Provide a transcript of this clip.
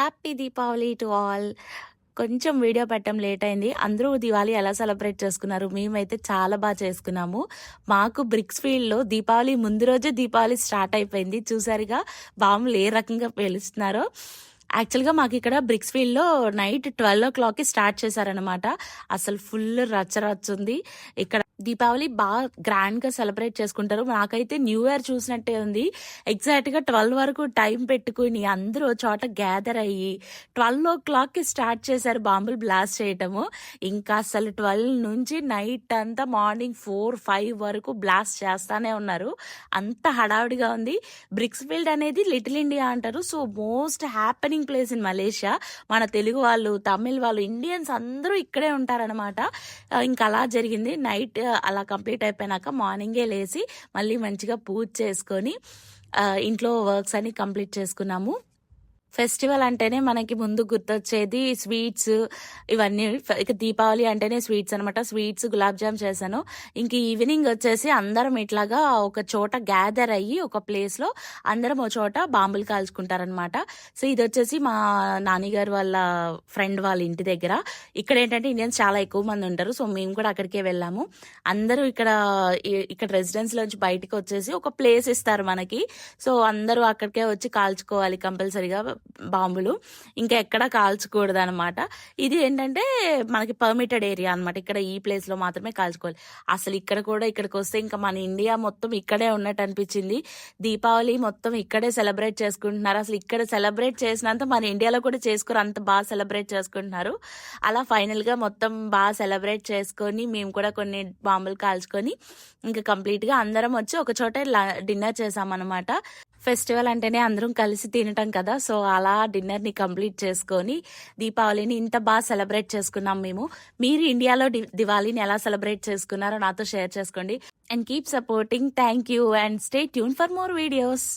Happy Deepavali to all. కొంచెం video పెట్టడం late అయింది. అందరూ దివాళీ ఎలా సెలబ్రేట్ చేసుకున్నారు? మేమైతే చాలా బాగా చేసుకున్నాము. మాకు బ్రిక్స్ ఫీల్డ్లో దీపావళి ముందు రోజే దీపావళి స్టార్ట్ అయిపోయింది. చూసారుగా బాంబులు ఏ రకంగా పేలుస్తున్నారో. యాక్చువల్గా మాకు ఇక్కడ బ్రిక్స్ ఫీల్డ్లో నైట్ ట్వెల్వ్ ఓ క్లాక్కి స్టార్ట్ చేశారనమాట అసలు ఫుల్ రచ్చ ఉంది. ఇక్కడ దీపావళి బాగా గ్రాండ్గా సెలబ్రేట్ చేసుకుంటారు. నాకైతే న్యూ ఇయర్ చూసినట్టే ఉంది. ఎగ్జాక్ట్గా ట్వెల్వ్ వరకు టైం పెట్టుకుని అందరూ చోట గ్యాదర్ అయ్యి ట్వెల్వ్ ఓ క్లాక్కి స్టార్ట్ చేశారు బాంబులు బ్లాస్ట్ చేయటము. ఇంకా అసలు ట్వెల్వ్ నుంచి నైట్ అంతా మార్నింగ్ ఫోర్ ఫైవ్ వరకు బ్లాస్ట్ చేస్తానే ఉన్నారు. అంత హడావుడిగా ఉంది. బ్రిక్స్ ఫీల్డ్ అనేది లిటిల్ ఇండియా అంటారు. So most happening place in Malaysia మన తెలుగు వాళ్ళు తమిళ్ వాళ్ళు ఇండియన్స్ అందరూ ఇక్కడే ఉంటారనమాట ఇంకా అలా జరిగింది. నైట్ అలా కంప్లీట్ అయిపోయినాక మార్నింగే లేచి మళ్ళీ మంచిగా పూజ చేసుకొని ఇంట్లో వర్క్స్ అన్ని కంప్లీట్ చేసుకున్నాము. ఫెస్టివల్ అంటేనే మనకి ముందు గుర్తొచ్చేది స్వీట్స్ ఇవన్నీ. ఇక దీపావళి అంటేనే స్వీట్స్ అనమాట స్వీట్స్ గులాబ్ జామ్ చేశాను. ఇంక ఈవినింగ్ వచ్చేసి అందరం ఇట్లాగా ఒక చోట గ్యాదర్ అయ్యి ఒక ప్లేస్లో అందరం ఒక చోట బాంబులు కాల్చుకుంటారనమాట సో ఇది వచ్చేసి మా నాన్నగారు వాళ్ళ ఫ్రెండ్ వాళ్ళ ఇంటి దగ్గర. ఇక్కడ ఏంటంటే ఇండియన్స్ చాలా ఎక్కువ మంది ఉంటారు. సో మేము కూడా అక్కడికే వెళ్ళాము. అందరూ ఇక్కడ ఇక్కడ రెసిడెన్స్లోంచి బయటకు వచ్చేసి ఒక ప్లేస్ ఇస్తారు మనకి. సో అందరూ అక్కడికే వచ్చి కాల్చుకోవాలి కంపల్సరీగా. బాంబులు. ఇంకా ఎక్కడ కాల్చకూడదు అనమాట ఇది ఏంటంటే మనకి పర్మిటెడ్ ఏరియా అనమాట ఇక్కడ ఈ ప్లేస్లో మాత్రమే కాల్చుకోవాలి. అసలు ఇక్కడ కూడా ఇక్కడికి వస్తే ఇంకా మన ఇండియా మొత్తం ఇక్కడే ఉన్నట్టు అనిపించింది. దీపావళి మొత్తం ఇక్కడే సెలబ్రేట్ చేసుకుంటున్నారు. అసలు ఇక్కడ సెలబ్రేట్ చేసినంత మన ఇండియాలో కూడా చేసుకోరు. అంత బాగా సెలబ్రేట్ చేసుకుంటున్నారు. అలా ఫైనల్గా మొత్తం బాగా సెలబ్రేట్ చేసుకొని మేము కూడా కొన్ని బాంబులు కాల్చుకొని ఇంకా కంప్లీట్గా అందరం వచ్చి ఒక చోట డిన్నర్ చేసామన్నమాట. ఫెస్టివల్ అంటేనే అందరం కలిసి తినటం కదా. సో అలా డిన్నర్ని కంప్లీట్ చేసుకొని దీపావళిని ఇంత బాగా సెలబ్రేట్ చేసుకున్నాం మేము. మీరు ఇండియాలో దివాళీని ఎలా సెలబ్రేట్ చేసుకున్నారో నాతో షేర్ చేసుకోండి. And keep supporting. Thank you and stay tune for more videos.